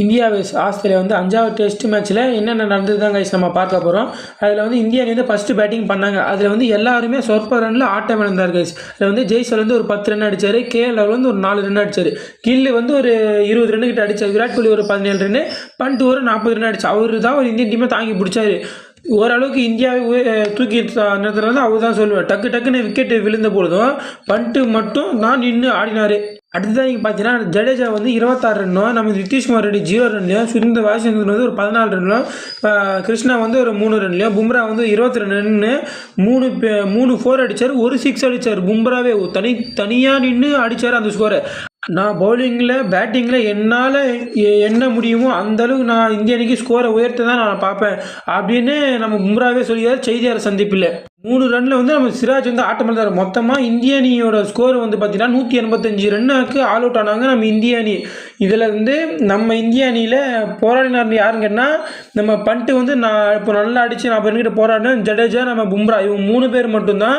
India vs Australia வந்து அஞ்சாவது test மேட்ச்சில் என்னென்ன நடந்ததுதான் கைஸ் நம்ம பார்க்க போகிறோம் அதில் வந்து இந்தியா வந்து ஃபஸ்ட்டு பேட்டிங் பண்ணாங்க. அதில் வந்து எல்லாருமே சொற்ப ரனில் ஆட்டம் இழந்தார் கைஸ் அதில் வந்து ஜெய்சல் வந்து ஒரு பத்து ரன் அடிச்சார். கேஎல் வந்து ஒரு நாலு ரன் அடிச்சார். கில்லு வந்து ஒரு இருபது ரன்னு கிட்ட அடித்தார் விராட் கோலி ஒரு பதினேழு ரன்னு பண்ட் ஒரு நாற்பது ரன் அடிச்சு அவர் தான் ஒரு இந்தியன் டீமை தாங்கி பிடிச்சாரு. ஓரளவுக்கு இந்தியாவை தூக்கி நிறுத்துறது அவர் தான் சொல்லுவேன் டக்கு டக்குன்னு விக்கெட்டு விழுந்த பொழுதும் பண்ட்டு மட்டும் தான் நின்று ஆடினார். அடுத்ததான் நீங்கள் பார்த்தீங்கன்னா ஜடேஜா வந்து இருபத்தாறு ரன்னும் நம்ம நிதிஷ்குமார் ரெட்டி ஜீரோ ரன்லையும் சுந்த வாஷிங்டன் வந்து ஒரு பதினாலு ரன்லையும் கிருஷ்ணா வந்து ஒரு மூணு ரன்லையும் பும்ரா வந்து இருபத்தி ரெண்டு ரன்னு மூணு பே- மூணு ஃபோர் அடித்தார் ஒரு சிக்ஸ் அடித்தார் பும்ராவே தனி தனியாக நின்று அடித்தார் அந்த ஸ்கோரை நான் பவுலிங்கில் பேட்டிங்கில் என்னால் என்ன முடியுமோ அந்த அளவுக்கு நான் இந்திய அணிக்கு ஸ்கோரை உயர்த்த தான் நான் பார்ப்பேன். அப்படின்னு நம்ம பும்ராவே சொல்லியார் செய்தியாளர் சந்திப்பில். மூணு ரனில் வந்து நம்ம சிராஜ் வந்து ஆட்டம் இருந்தார் மொத்தமாக இந்திய அணியோட ஸ்கோர் வந்து பார்த்தீங்கன்னா நூற்றி எண்பத்தஞ்சு ரன்னுக்கு ஆல் அவுட் ஆனாங்க. நம்ம இந்திய அணி இதில் வந்து நம்ம இந்திய அணியில் போராடினார் யாருன்னு கேட்டால் நம்ம பண்ட்டு வந்து நான் இப்போ நல்லா அடித்து நான் பண்ணிக்கிட்டு போராடினேன் ஜடேஜா நம்ம பும்ரா. இவங்க மூணு பேர் மட்டும்தான்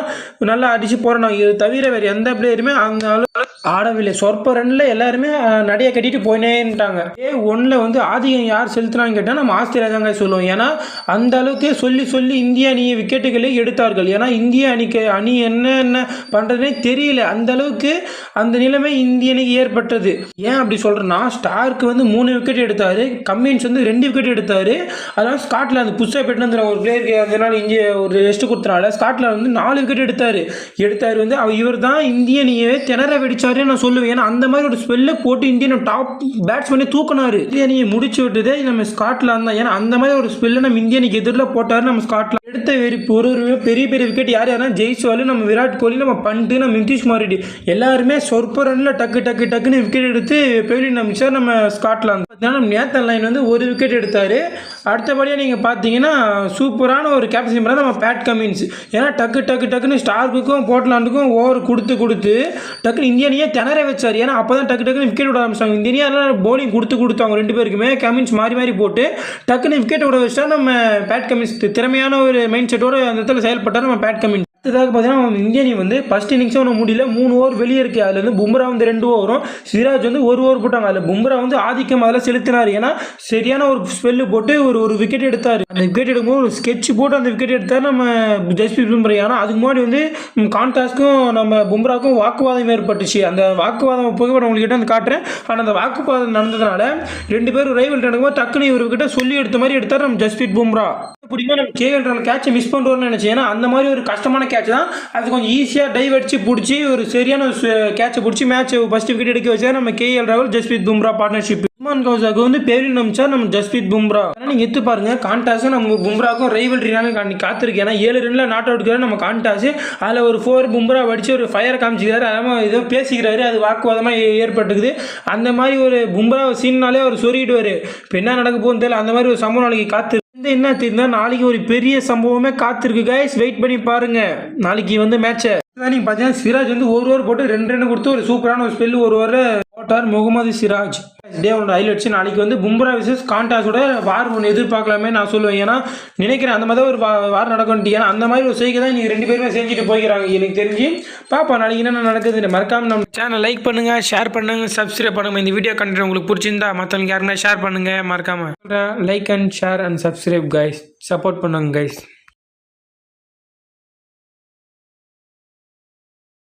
நல்லா அடித்து போராடினாங்க. இது தவிர வேறு எந்த பிளேயருமே அந்த அளவு ஆடவில்லை. சொற்ப ரன்ல எல்லாருமே நடைய கட்டிட்டு போயினேன்ட்டாங்க. ஏ ஒன்றில் வந்து ஆதிக்கம் யார் செலுத்தினான்னு கேட்டால் நம்ம ஆஸ்திரேலியா தாங்க சொல்லுவோம். ஏன்னா அந்த அளவுக்கு சொல்லி சொல்லி இந்திய அணியை விக்கெட்டுகளை எடுத்தார்கள். ஏன்னா இந்திய அணிக்கு அணி என்ன என்ன பண்ணுறதுனே தெரியல. அந்த அளவுக்கு அந்த நிலைமை இந்திய அணிக்கு ஏற்பட்டது. ஏன் அப்படி சொல்கிறேன்னா ஸ்டார்க்கு வந்து மூணு விக்கெட் எடுத்தார். கம்மின்ஸ் வந்து ரெண்டு விக்கெட் எடுத்தார். அதனால் ஸ்காட்லாந்து புதுசாக பெட்டின ஒரு பிளேயருக்கு அதனால் இந்திய ஒரு ரெஸ்ட் கொடுத்தனால ஸ்காட்லாந்து வந்து நாலு விக்கெட் எடுத்தார். எடுத்தார் வந்து அவர் இவர் தான் இந்திய அணியவே திணற வெடிச்சாருன்னு நான் சொல்லுவேன். ஏன்னா அந்த மாதிரி ஒரு ஸ்பெல்லை போட்டு இந்தியன் டாப் பேட்ஸ்மேனே தூக்குனாரு. இந்திய அணியை முடிச்சு விட்டதே. நம்ம ஸ்காட்லாந்து தான். ஏன்னா அந்த மாதிரி ஒரு ஸ்பெல்லை நம்ம இந்திய எதிரில் போட்டார் நம்ம ஸ்காட்லாந்து எடுத்த வெறி ஒரு ஒரு பெரிய பெரிய விக்கெட் யார் யாருன்னா ஜெயிச்சாலும் நம்ம விராட் கோலி நம்ம பண்ட்டு நம்ம நிதிஷ்குமார் ரெட்டி. எல்லாருமே சொற்ப ரன்னில் டக்கு டக்கு டக்குன்னு விக்கெட் எடுத்து பெவிலியன் அமைச்சார் நம்ம ஸ்காட்லாந்து. பார்த்தீங்கன்னா நம்ம நேத்தன் லைன் வந்து ஒரு விக்கெட் எடுத்தார். அடுத்தபடியாக நீங்கள் பார்த்தீங்கன்னா சூப்பரான ஒரு கேப்டன் பண்ண நம்ம பேட் கமின்ஸ் ஏன்னா டக்கு டக்கு டக்குன்னு ஸ்டார்க்குக்கும் போர்ட்லாண்டுக்கும் ஓவர் கொடுத்து கொடுத்து டக்குன்னு இந்தியனையே திணற வச்சார். ஏன்னா அப்போ தான் டக்கு டக்குன்னு விக்கெட் விட ஆரம்பிச்சாங்க. இந்தியனியாக போலிங் கொடுத்து கொடுத்தாங்க ரெண்டு பேருக்குமே கமின்ஸ் மாறி மாறி போட்டு டக்குன்னு விக்கெட் விட வச்சா நம்ம பேட் கமின்ஸ் திறமையான ஒரு மைண்ட் செட்டோட அந்த இடத்துல செயல்பட்டார் நம்ம பேட் கமின்ஸ் அடுத்ததாக பார்த்தீங்கன்னா நம்ம வந்து ஃபர்ஸ்ட் இன்னிங்ஸும் ஒன்றும் முடியல. மூணு ஓவர் வெளியே இருக்கு. அதில் வந்து பும்ரா வந்து ரெண்டு ஓவரும் சிராஜ் வந்து ஒரு ஓவர் போட்டாங்க. அதில் பும்ரா வந்து ஆதிக்கம் அதில் செலுத்தினார். ஏன்னா சரியான ஒரு ஸ்பெல்லு போட்டு ஒரு ஒரு விக்கெட் எடுத்தார். அந்த விக்கெட் எடுக்கும்போது ஒரு ஸ்கெட்ச் போட்டு அந்த விக்கெட் எடுத்தார் நம்ம ஜஸ்பிரீத் பும்ரா ஏன்னா அதுக்கு முன்னாடி வந்து கான்டாஸ்க்கும் நம்ம பும்ராக்கும் வாக்குவாதம் ஏற்பட்டுச்சு. அந்த வாக்குவாதம் புகைப்படம் உங்கள்கிட்ட வந்து காட்டுறேன். ஆனால் அந்த வாக்குவாதம் நடந்ததுனால ரெண்டு பேரும் ரைவல் நடக்கும்போது டக்குன்னு இவர்கிட்ட சொல்லி எடுத்த மாதிரி எடுத்தார் நம்ம ஜஸ்பிரீத் பும்ரா. பிடிக்கும் நம்ம கே என்ற கேட்சை மிஸ் பண்ணுறோம்னு நினச்சி. ஏன்னா அந்த மாதிரி ஒரு கஷ்டமான கேட்ச் தான். அது கொஞ்சம் ஈஸியாக டைவ் அடிச்சு பிடிச்சி ஒரு சரியான கேட்சை பிடிச்சி மேட்ச் ஃபர்ஸ்ட் விக்கெட் எடுக்க வச்சா நம்ம கேஎல் ராகுல் ஜஸ்பிரீத் பும்ரா பார்ட்னர்ஷிப் உமான் கவுசாக்கு வந்து பேரில் நம்பிச்சா நம்ம ஜஸ்பிரீத் பும்ரா ஆனால் நீங்கள் எடுத்து பாருங்க கான்டாஸும் நம்ம பும்ராக்கும் ரைவல்ரினால காத்திருக்கேன் ஏன்னா ஏழு ரன்ல நாட் அவுட் நம்ம கான்டாஸ் அதில் ஒரு ஃபோர் பும்ரா வடிச்சு ஒரு ஃபயர் காமிச்சிக்கிறாரு. அதனால் ஏதோ பேசிக்கிறாரு. அது வாக்குவாதமாக ஏற்பட்டுக்குது. அந்த மாதிரி ஒரு பும்ரா சீன்னாலே அவர் சொருகிடுவார். இப்போ என்ன நடக்க போகுதுன்னு தெரியல. அந்த மாதிரி ஒரு சம்பவம் நாளைக்கு காத்து இந்த என்ன தெரியுதா? நாளைக்கு ஒரு பெரிய சம்பவமே காத்திருக்கு கைஸ் வெயிட் பண்ணி பாருங்க. நாளைக்கு வந்து மேட்சை நீங்கள் பார்த்தீங்கன்னா சிராஜ் வந்து ஒரு ஓவர் போட்டு ரெண்டு ரெண்டு கொடுத்து ஒரு சூப்பரான ஒரு ஸ்பெல் ஒரு ஓவர் போட்டார் முகமது சிராஜ். டே ஒன்று ஹைலைட்ஸ் நாளைக்கு வந்து பும்ரா விசஸ் கான்டாஸோட வார் ஒன்று எதிர்பார்க்கலாமே நான் சொல்லுவேன். ஏன்னா நினைக்கிறேன் அந்த மாதிரி தான் ஒரு வார் நடக்கும்ட்டு ஏன்னா அந்த மாதிரி ஒரு செய்கை தான் நீங்கள் ரெண்டு பேருமே செஞ்சுட்டு போய்க்கிறாங்க. எனக்கு தெரிஞ்சு பாப்பா நாளைக்கு என்ன நடக்குது மறக்காம நம்ம சேனல் லைக் பண்ணுங்கள் ஷேர் பண்ணுங்க சப்ஸ்கிரைப் பண்ணுங்க. இந்த வீடியோ கண்டென்ட் உங்களுக்கு பிடிச்சிருந்தா மற்றவங்க யாருன்னா ஷேர் பண்ணுங்கள் மறக்காமல் like and share and subscribe guys support பண்ணுங்க கைஸ்